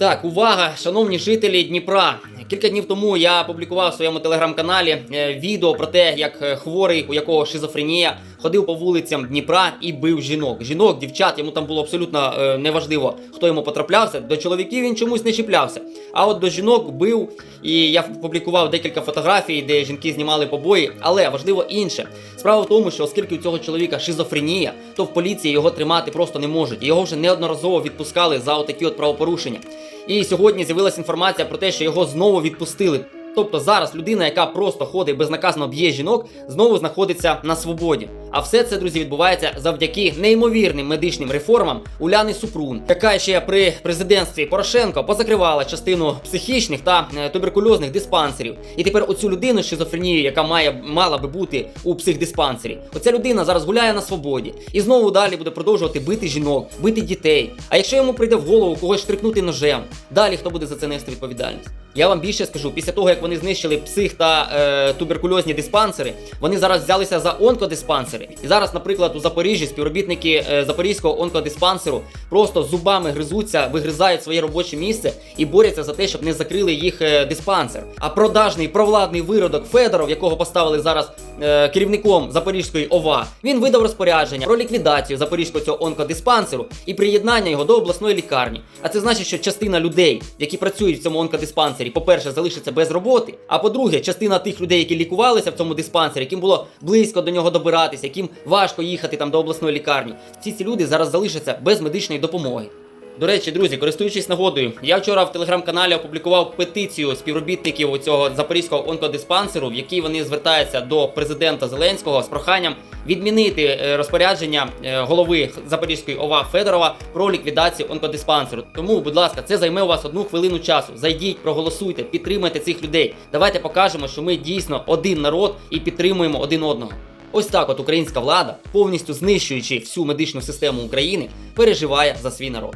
Так, увага, шановні жителі Дніпра. Кілька днів тому я опублікував в своєму телеграм-каналі е, відео про те, як е, хворий, у якого шизофренія, ходив по вулицям Дніпра і бив жінок. Жінок, дівчат, йому там було абсолютно е, неважливо, хто йому потраплявся. До чоловіків він чомусь не чіплявся. А от до жінок бив, і я публікував декілька фотографій, де жінки знімали побої. Але важливо інше. Справа в тому, що оскільки у цього чоловіка шизофренія, то в поліції його тримати просто не можуть. Його вже неодноразово відпускали за отакі от правопорушення. І сьогодні з'явилася інформація про те, що його знову відпустили. Тобто зараз людина, яка просто ходить безнаказано б'є жінок, знову знаходиться на свободі. А все це, друзі, відбувається завдяки неймовірним медичним реформам Уляни Супрун, яка ще при президентстві Порошенко позакривала частину психічних та е, туберкульозних диспансерів. І тепер оцю людину з шизофренією, яка має мала би бути у психдиспансері, оця людина зараз гуляє на свободі і знову далі буде продовжувати бити жінок, бити дітей. А якщо йому прийде в голову когось штрикнути ножем, далі хто буде за це нести відповідальність? Я вам більше скажу, після того як вони знищили псих та е, туберкульозні диспансери, вони зараз взялися за онкодиспансери. І зараз, наприклад, у Запоріжжі співробітники е, Запорізького онкодиспансеру просто зубами гризуться, вигризають своє робоче місце і борються за те, щоб не закрили їх е, диспансер. А продажний провладний виродок Федоров, якого поставили зараз е, керівником Запорізької ОВА, він видав розпорядження про ліквідацію Запорізького цього онкодиспансеру і приєднання його до обласної лікарні. А це значить, що частина людей, які працюють в цьому онкодиспансері, по-перше, залишиться без роботи. А по-друге, частина тих людей, які лікувалися в цьому диспансері, яким було близько до нього добиратися, яким важко їхати там до обласної лікарні. Всі ці люди зараз залишаться без медичної допомоги. До речі, друзі, користуючись нагодою, я вчора в телеграм-каналі опублікував петицію співробітників цього запорізького онкодиспансеру, в якій вони звертаються до президента Зеленського з проханням відмінити е, розпорядження е, голови Запорізької ОВА Федорова про ліквідацію онкодиспансеру. Тому, будь ласка, це займе у вас одну хвилину часу. Зайдіть, проголосуйте, підтримайте цих людей. Давайте покажемо, що ми дійсно один народ і підтримуємо один одного. Ось так от українська влада, повністю знищуючи всю медичну систему України, переживає за свій народ.